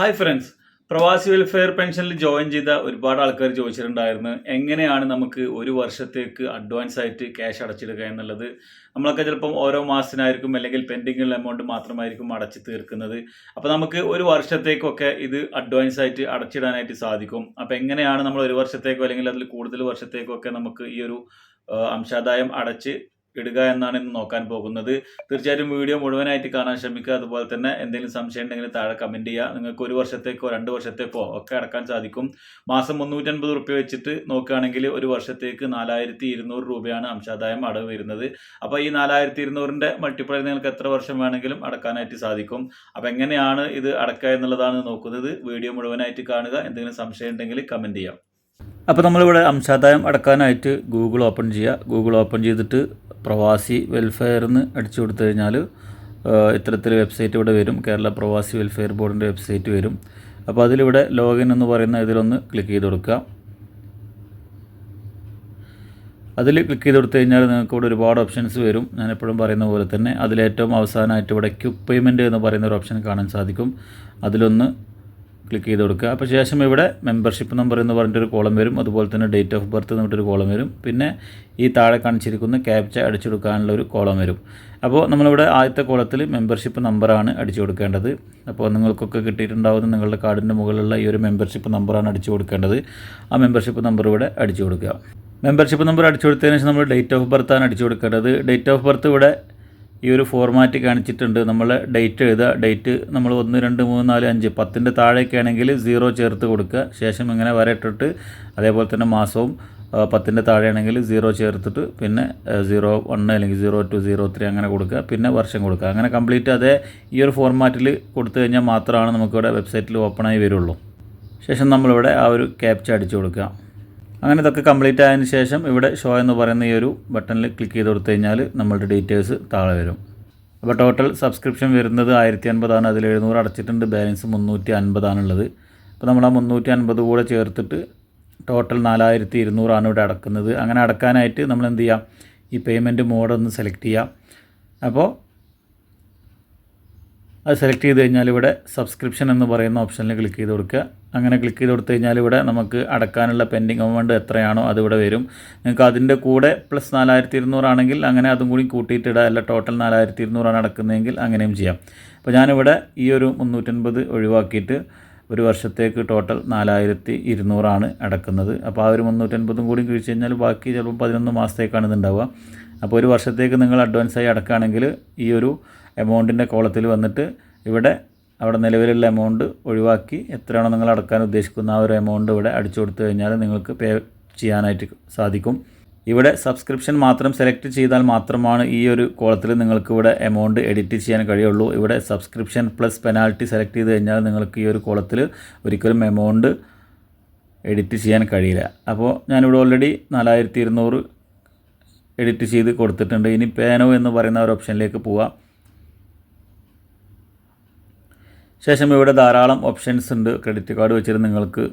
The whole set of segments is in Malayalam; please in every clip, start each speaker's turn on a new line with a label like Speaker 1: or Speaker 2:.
Speaker 1: ഹായ് ഫ്രണ്ട്സ് പ്രവാസി വെൽഫെയർ പെൻഷനിൽ ജോയിൻ ചെയ്ത ഒരുപാട് ആൾക്കാർ ചോദിച്ചിട്ടുണ്ടായിരുന്നു എങ്ങനെയാണ് നമുക്ക് ഒരു വർഷത്തേക്ക് അഡ്വാൻസ് ആയിട്ട് ക്യാഷ് അടച്ചിടുക എന്നുള്ളത്. നമ്മളൊക്കെ ചിലപ്പം ഓരോ മാസത്തിനായിരിക്കും അല്ലെങ്കിൽ പെൻഡിങ്ങുള്ള എമൗണ്ട് മാത്രമായിരിക്കും അടച്ച് തീർക്കുന്നത്. അപ്പോൾ നമുക്ക് ഒരു വർഷത്തേക്കൊക്കെ ഇത് അഡ്വാൻസ് ആയിട്ട് അടച്ചിടാനായിട്ട് സാധിക്കും. അപ്പോൾ എങ്ങനെയാണ് നമ്മൾ ഒരു വർഷത്തേക്കോ അല്ലെങ്കിൽ അതിൽ കൂടുതൽ വർഷത്തേക്കോ ഒക്കെ നമുക്ക് ഈ ഒരു അംശാദായം അടച്ച് ഇടുക എന്നാണ് ഇന്ന് നോക്കാൻ പോകുന്നത്. തീർച്ചയായിട്ടും വീഡിയോ മുഴുവനായിട്ട് കാണാൻ ശ്രമിക്കുക. അതുപോലെ തന്നെ എന്തെങ്കിലും സംശയം ഉണ്ടെങ്കിൽ താഴെ കമന്റ് ചെയ്യുക. നിങ്ങൾക്ക് ഒരു വർഷത്തേക്കോ രണ്ട് വർഷത്തേക്കോ ഒക്കെ അടക്കാൻ സാധിക്കും. മാസം മുന്നൂറ്റൻപത് റുപ്യ വെച്ചിട്ട് നോക്കുകയാണെങ്കിൽ ഒരു വർഷത്തേക്ക് നാലായിരത്തി ഇരുന്നൂറ് രൂപയാണ് അംശാദായം അടവ് വരുന്നത്. അപ്പോൾ ഈ നാലായിരത്തി ഇരുന്നൂറിന്റെ മൾട്ടിപ്ലൈ നിങ്ങൾക്ക് എത്ര വർഷം വേണമെങ്കിലും അടക്കാനായിട്ട് സാധിക്കും. അപ്പോൾ എങ്ങനെയാണ് ഇത് അടക്കുക എന്നുള്ളതാണ് നോക്കുന്നത്. വീഡിയോ മുഴുവനായിട്ട് കാണുക. എന്തെങ്കിലും സംശയം ഉണ്ടെങ്കിൽ കമന്റ് ചെയ്യാം. അപ്പോൾ നമ്മളിവിടെ അംശാദായം അടക്കാനായിട്ട് ഗൂഗിൾ ഓപ്പൺ ചെയ്യുക ഗൂഗിൾ ഓപ്പൺ ചെയ്തിട്ട് പ്രവാസി വെൽഫെയർ എന്ന് അടിച്ചു കൊടുത്തു കഴിഞ്ഞാൽ ഇത്തരത്തിൽ വെബ്സൈറ്റ് ഇവിടെ വരും. കേരള പ്രവാസി വെൽഫെയർ ബോർഡിന്റെ വെബ്സൈറ്റ് വരും. അപ്പോൾ അതിലിവിടെ ലോഗിൻ എന്ന് പറയുന്ന ഇതിലൊന്ന് ക്ലിക്ക് ചെയ്ത് കൊടുക്കുക. അതിൽ ക്ലിക്ക് ചെയ്ത് കൊടുത്തു കഴിഞ്ഞാൽ നിങ്ങൾക്ക് ഇവിടെ ഒരുപാട് ഓപ്ഷൻസ് വരും. ഞാൻ എപ്പോഴും പറയുന്ന പോലെ തന്നെ അതിലേറ്റവും അവസാനമായിട്ട് ഇവിടെ ക്യുക്ക് പേയ്മെന്റ് എന്ന് പറയുന്ന ഒരു ഓപ്ഷൻ കാണാൻ സാധിക്കും. അതിലൊന്ന് ക്ലിക്ക് ചെയ്ത് കൊടുക്കുക. അപ്പോൾ ശേഷം ഇവിടെ മെമ്പർഷിപ്പ് നമ്പർ എന്ന് പറഞ്ഞിട്ടൊരു കോളം വരും. അതുപോലെ തന്നെ ഡേറ്റ് ഓഫ് ബർത്ത് എന്ന് പറഞ്ഞിട്ടൊരു കോളം വരും. പിന്നെ ഈ താഴെ കാണിച്ചിരിക്കുന്ന ക്യാപ്ച അടിച്ചു കൊടുക്കാനുള്ള ഒരു കോളം വരും. അപ്പോൾ നമ്മളിവിടെ ആദ്യത്തെ കോളത്തിൽ മെമ്പർഷിപ്പ് നമ്പറാണ് അടിച്ചു കൊടുക്കേണ്ടത്. അപ്പോൾ നിങ്ങൾക്കൊക്കെ കിട്ടിയിട്ടുണ്ടാവുന്ന നിങ്ങളുടെ കാർഡിന്റെ മുകളിലുള്ള ഈ ഒരു മെമ്പർഷിപ്പ് നമ്പറാണ് അടിച്ചു കൊടുക്കേണ്ടത്. ആ മെമ്പർഷിപ്പ് നമ്പർ ഇവിടെ അടിച്ചു കൊടുക്കുക. മെമ്പർഷിപ്പ് നമ്പർ അടിച്ചു കൊടുത്തതിന് ശേഷം നമ്മൾ ഡേറ്റ് ഓഫ് ബർത്താണ് അടിച്ചു കൊടുക്കേണ്ടത്. ഡേറ്റ് ഓഫ് ബർത്ത് ഇവിടെ ഈ ഒരു ഫോർമാറ്റ് കാണിച്ചിട്ടുണ്ട്. നമ്മൾ ഡേറ്റ് എഴുതുക. ഡേറ്റ് നമ്മൾ ഒന്ന് രണ്ട് മൂന്ന് നാല് അഞ്ച്. പത്തിന്റെ താഴേക്ക് ആണെങ്കിൽ സീറോ ചേർത്ത് കൊടുക്കുക. ശേഷം ഇങ്ങനെ വരട്ടിട്ട് അതേപോലെ തന്നെ മാസവും പത്തിന്റെ താഴെയാണെങ്കിൽ സീറോ ചേർത്തിട്ട് പിന്നെ സീറോ വൺ അല്ലെങ്കിൽ സീറോ ടു സീറോ ത്രീ അങ്ങനെ കൊടുക്കുക. പിന്നെ വർഷം കൊടുക്കുക. അങ്ങനെ കംപ്ലീറ്റ് അതേ ഈ ഒരു ഫോർമാറ്റിൽ കൊടുത്തു കഴിഞ്ഞാൽ മാത്രമാണ് നമുക്കിവിടെ വെബ്സൈറ്റിൽ ഓപ്പണായി വരുള്ളൂ. ശേഷം നമ്മളിവിടെ ആ ഒരു ക്യാപ്ച അടിച്ചു കൊടുക്കുക. അങ്ങനെ ഇതൊക്കെ കംപ്ലീറ്റ് ആയതിനു ശേഷം ഇവിടെ ഷോ എന്ന് പറയുന്ന ഈ ഒരു ബട്ടണിൽ ക്ലിക്ക് ചെയ്ത് കൊടുത്തു കഴിഞ്ഞാൽ നമ്മളുടെ ഡീറ്റെയിൽസ് താഴെ വരും. അപ്പോൾ ടോട്ടൽ സബ്സ്ക്രിപ്ഷൻ വരുന്നത് ആയിരത്തി അൻപതാണ് അതിൽ എഴുന്നൂറ് അടച്ചിട്ടുണ്ട്. ബാലൻസ് മുന്നൂറ്റി അൻപതാണുള്ളത് അപ്പോൾ നമ്മൾ ആ മുന്നൂറ്റി അൻപത് കൂടെ ചേർത്തിട്ട് ടോട്ടൽ നാലായിരത്തി ഇരുന്നൂറാണ് ഇവിടെ അടക്കുന്നത്. അങ്ങനെ അടക്കാനായിട്ട് നമ്മൾ എന്ത് ചെയ്യാം? ഈ പേയ്മെന്റ് മോഡ് ഒന്ന് സെലക്ട് ചെയ്യാം. അപ്പോൾ അത് സെലക്ട് ചെയ്ത് കഴിഞ്ഞാൽ ഇവിടെ സബ്സ്ക്രിപ്ഷൻ എന്ന് പറയുന്ന ഓപ്ഷനിൽ ക്ലിക്ക് ചെയ്ത് കൊടുക്കുക. അങ്ങനെ ക്ലിക്ക് ചെയ്ത് കൊടുത്തു കഴിഞ്ഞാൽ ഇവിടെ നമുക്ക് അടക്കാനുള്ള പെൻഡിങ് എമൗണ്ട് എത്രയാണോ അതിവിടെ വരും. നിങ്ങൾക്ക് അതിന്റെ കൂടെ പ്ലസ് നാലായിരത്തി ഇരുന്നൂറാണെങ്കിൽ അങ്ങനെ അതും കൂടി കൂട്ടിയിട്ടിടുക അല്ല ടോട്ടൽ നാലായിരത്തി ഇരുന്നൂറാണ് അടക്കുന്നതെങ്കിൽ അങ്ങനെയും ചെയ്യാം. അപ്പോൾ ഞാനിവിടെ ഈ ഒരു മുന്നൂറ്റൻപത് ഒഴിവാക്കിയിട്ട് ഒരു വർഷത്തേക്ക് ടോട്ടൽ നാലായിരത്തി ഇരുന്നൂറാണ് അടക്കുന്നത്. അപ്പോൾ ആ ഒരു മുന്നൂറ്റൻപതും കൂടി കഴിച്ച് കഴിഞ്ഞാൽ ബാക്കി ചിലപ്പോൾ പതിനൊന്ന് മാസത്തേക്കാണ് ഇതുണ്ടാവുക അപ്പോൾ ഒരു വർഷത്തേക്ക് നിങ്ങൾ അഡ്വാൻസായി അടക്കുകയാണെങ്കിൽ ഈ ഒരു എമൗണ്ടിന്റെ കോളത്തിൽ വന്നിട്ട് ഇവിടെ അവിടെ നിലവിലുള്ള എമൗണ്ട് ഒഴിവാക്കി എത്രയാണോ നിങ്ങൾ അടക്കാൻ ഉദ്ദേശിക്കുന്ന ആ ഒരു എമൗണ്ട് ഇവിടെ അടിച്ചു കൊടുത്തു കഴിഞ്ഞാൽ നിങ്ങൾക്ക് പേ ചെയ്യാനായിട്ട് സാധിക്കും. ഇവിടെ സബ്സ്ക്രിപ്ഷൻ മാത്രം സെലക്ട് ചെയ്താൽ മാത്രമാണ് ഈ ഒരു കോളത്തിൽ നിങ്ങൾക്ക് ഇവിടെ എമൗണ്ട് എഡിറ്റ് ചെയ്യാൻ കഴിയുള്ളൂ. ഇവിടെ സബ്സ്ക്രിപ്ഷൻ പ്ലസ് പെനാൽറ്റി സെലക്ട് ചെയ്ത് കഴിഞ്ഞാൽ നിങ്ങൾക്ക് ഈ ഒരു കോളത്തിൽ ഒരിക്കലും എമൗണ്ട് എഡിറ്റ് ചെയ്യാൻ കഴിയില്ല. അപ്പോൾ ഞാനിവിടെ ഓൾറെഡി നാലായിരത്തി ഇരുന്നൂറ് എഡിറ്റ് ചെയ്ത് കൊടുത്തിട്ടുണ്ട്. ഇനി പേനോ എന്ന് പറയുന്ന ഒരു ഓപ്ഷനിലേക്ക് പോവാം. ശേഷം ഇവിടെ ധാരാളം ഓപ്ഷൻസ് ഉണ്ട്. ക്രെഡിറ്റ് കാർഡ് വെച്ചിട്ട് നിങ്ങൾക്ക്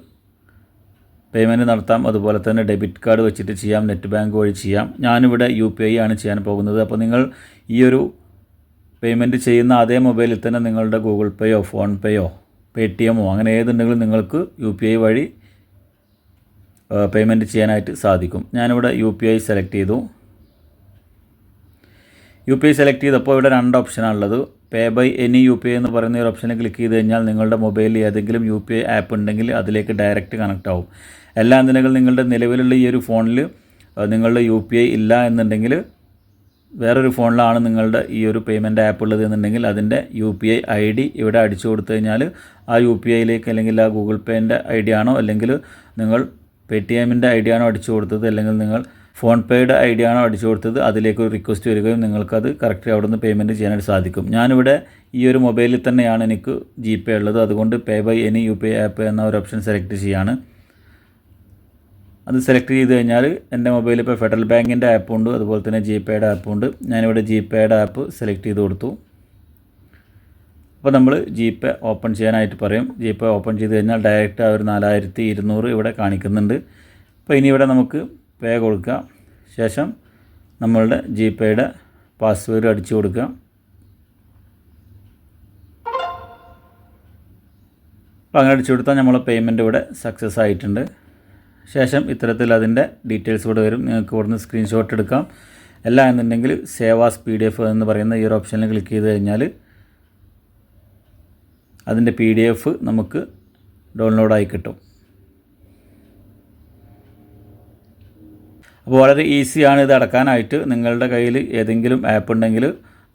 Speaker 1: പേയ്മെന്റ് നടത്താം. അതുപോലെ തന്നെ ഡെബിറ്റ് കാർഡ് വെച്ചിട്ട് ചെയ്യാം. നെറ്റ് ബാങ്ക് വഴി ചെയ്യാം. ഞാനിവിടെ യു പി ഐ ആണ് ചെയ്യാൻ പോകുന്നത്. അപ്പോൾ നിങ്ങൾ ഈ ഒരു പേയ്മെന്റ് ചെയ്യുന്ന അതേ മൊബൈലിൽ തന്നെ നിങ്ങളുടെ ഗൂഗിൾ പേയോ ഫോൺ പേയോ പേ ടി എമ്മോ അങ്ങനെ ഏതുണ്ടെങ്കിലും നിങ്ങൾക്ക് യു പി ഐ വഴി പേയ്മെന്റ് ചെയ്യാനായിട്ട് സാധിക്കും. ഞാനിവിടെ യു പി ഐ സെലക്ട് ചെയ്തു. യു പി ഐ സെലക്ട് ചെയ്തപ്പോൾ ഇവിടെ രണ്ട് ഓപ്ഷനാണുള്ളത് pay by any U P I എന്ന് പറയുന്ന ഒരു ഓപ്ഷനിൽ ക്ലിക്ക് ചെയ്ത് കഴിഞ്ഞാൽ നിങ്ങളുടെ മൊബൈലിൽ ഏതെങ്കിലും യു പി ഐ ആപ്പ് ഉണ്ടെങ്കിൽ അതിലേക്ക് ഡയറക്റ്റ് കണക്റ്റ് ആവും. എല്ലാ എന്തിനെങ്കിലും നിങ്ങളുടെ നിലവിലുള്ള ഈ ഒരു ഫോണിൽ നിങ്ങളുടെ യു പി ഐ ഇല്ല എന്നുണ്ടെങ്കിൽ വേറൊരു ഫോണിലാണ് നിങ്ങളുടെ ഈ ഒരു പേയ്മെന്റ് ആപ്പ് ഉള്ളത് എന്നുണ്ടെങ്കിൽ അതിന്റെ U P I I D ഇവിടെ അടിച്ചു കൊടുത്തു കഴിഞ്ഞാൽ ആ യു പി ഐയിലേക്ക് അല്ലെങ്കിൽ ആ ഗൂഗിൾ പേന്റെ ഐ ഡി ആണോ അല്ലെങ്കിൽ നിങ്ങൾ പേ ടി എമ്മിന്റെ ഐ ഡി ആണോ അടിച്ചു കൊടുത്തത് അല്ലെങ്കിൽ നിങ്ങൾ ഫോൺ പേയുടെ ഐ ഡി ആണോ അടിച്ചു കൊടുത്തത്. അതിലേക്ക് ഒരു റിക്വസ്റ്റ് വരികയും നിങ്ങൾക്കത് കറക്റ്റ് അവിടെ നിന്ന് പേയ്മെന്റ് ചെയ്യാനായിട്ട് സാധിക്കും. ഞാനിവിടെ ഈ ഒരു മൊബൈലിൽ തന്നെയാണ് എനിക്ക് ജി പേ ഉള്ളത്. അതുകൊണ്ട് pay by any U P I app എന്ന ഒരു ഓപ്ഷൻ സെലക്ട് ചെയ്യാണ്. അത് സെലക്ട് ചെയ്ത് കഴിഞ്ഞാൽ എന്റെ മൊബൈലിൽ ഇപ്പോൾ ഫെഡറൽ ബാങ്കിന്റെ ആപ്പ് ഉണ്ട്. അതുപോലെ തന്നെ ജി പേയുടെ ആപ്പ് ഉണ്ട്. ഞാനിവിടെ ജി പേയുടെ ആപ്പ് സെലക്ട് ചെയ്ത് കൊടുത്തു. അപ്പോൾ നമ്മൾ ജി പേ ഓപ്പൺ ചെയ്യാനായിട്ട് പറയും. ജി പേ ഓപ്പൺ ചെയ്ത് കഴിഞ്ഞാൽ ഡയറക്റ്റ് ആ ഒരു നാലായിരത്തി ഇരുന്നൂറ് ഇവിടെ കാണിക്കുന്നുണ്ട്. അപ്പോൾ ഇനി ഇവിടെ നമുക്ക് പേ കൊടുക്കുക. ശേഷം നമ്മളുടെ ജി പേയുടെ പാസ്വേഡ് അടിച്ചു കൊടുക്കുക. അപ്പോൾ അങ്ങനെ അടിച്ചു കൊടുത്താൽ നമ്മളെ പേയ്മെന്റ് ഇവിടെ സക്സസ് ആയിട്ടുണ്ട്. ശേഷം ഇത്തരത്തിൽ അതിന്റെ ഡീറ്റെയിൽസ് കൂടെ വരും. നിങ്ങൾക്ക് ഇവിടുന്ന് സ്ക്രീൻഷോട്ട് എടുക്കാം. അല്ല എന്നുണ്ടെങ്കിൽ സേവാസ് പി ഡി എഫ് എന്ന് പറയുന്ന ഈ ഒരു ഓപ്ഷനിൽ ക്ലിക്ക് ചെയ്ത് കഴിഞ്ഞാൽ അതിന്റെ പി ഡി എഫ് നമുക്ക് ഡൗൺലോഡായി കിട്ടും. അപ്പോൾ വളരെ ഈസിയാണ് ഇത് അടക്കാനായിട്ട്. നിങ്ങളുടെ കയ്യിൽ ഏതെങ്കിലും ആപ്പ് ഉണ്ടെങ്കിൽ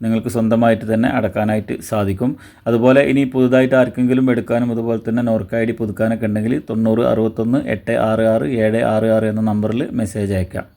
Speaker 1: നിങ്ങൾക്ക് സ്വന്തമായിട്ട് തന്നെ അടക്കാനായിട്ട് സാധിക്കും. അതുപോലെ ഇനി പുതുതായിട്ട് ആർക്കെങ്കിലും എടുക്കാനും അതുപോലെ തന്നെ നോർക്ക് ഐ ഡി പുതുക്കാനൊക്കെ ഉണ്ടെങ്കിൽ തൊണ്ണൂറ് അറുപത്തൊന്ന് എട്ട് ആറ് ആറ് ഏഴ് ആറ് ആറ് എന്ന നമ്പറിൽ മെസ്സേജ് അയക്കാം.